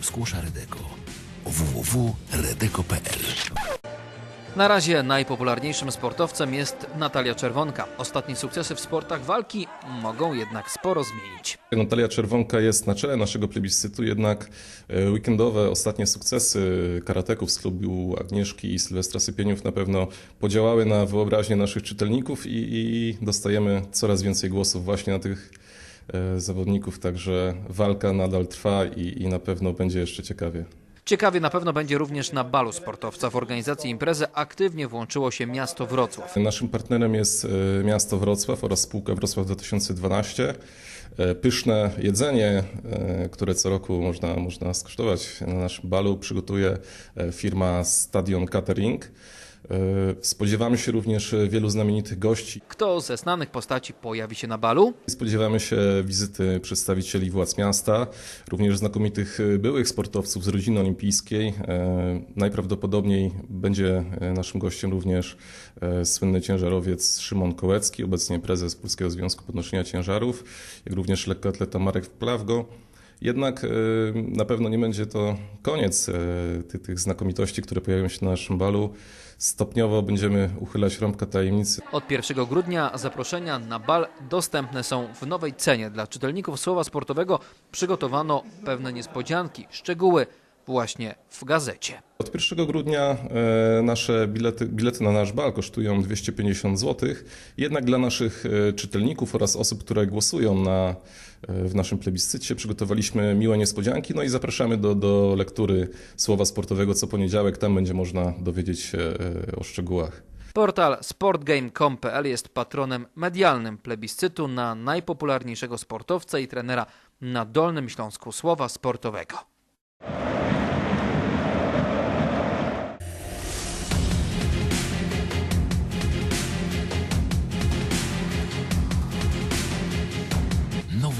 Skłosza Redeko. www.redeko.pl Na razie najpopularniejszym sportowcem jest Natalia Czerwonka. Ostatnie sukcesy w sportach walki mogą jednak sporo zmienić. Natalia Czerwonka jest na czele naszego plebiscytu, jednak e, weekendowe ostatnie sukcesy karateków z klubu Agnieszki i Sylwestra Sypieniów na pewno podziałały na wyobraźnię naszych czytelników i, i dostajemy coraz więcej głosów właśnie na tych zawodników, także walka nadal trwa i, i na pewno będzie jeszcze ciekawie. Ciekawie na pewno będzie również na balu sportowca. W organizacji imprezy aktywnie włączyło się miasto Wrocław. Naszym partnerem jest e, miasto Wrocław oraz spółka Wrocław 2012. E, Pyszne jedzenie, e, które co roku można, można skosztować na naszym balu, przygotuje e, firma Stadion Catering. E, Spodziewamy się również wielu znamienitych gości. Kto ze znanych postaci pojawi się na balu? Spodziewamy się wizyty przedstawicieli władz miasta, również znakomitych e, byłych sportowców z rodziny olimpijskiej. E, Najprawdopodobniej będzie e, naszym gościem również e, słynny ciężarowiec Szymon Kołecki, obecnie prezes Polskiego Związku Podnoszenia Ciężarów, jak również lekkoatleta Marek Plawgo. Jednak e, na pewno nie będzie to koniec ty- tych znakomitości, które pojawią się na naszym balu. Stopniowo będziemy uchylać rąbka tajemnicy. Od 1 grudnia zaproszenia na bal dostępne są w nowej cenie. Dla czytelników słowa sportowego przygotowano pewne niespodzianki, szczegóły właśnie w gazecie. Od 1 grudnia e, nasze bilety, bilety na nasz bal kosztują 250 zł. Jednak dla naszych e, czytelników oraz osób, które głosują na, e, w naszym plebiscycie, przygotowaliśmy miłe niespodzianki. No i zapraszamy do, do lektury słowa sportowego co poniedziałek. Tam będzie można dowiedzieć się o szczegółach. Portal sportgame.com.pl jest patronem medialnym plebiscytu na najpopularniejszego sportowca i trenera na Dolnym Śląsku słowa sportowego.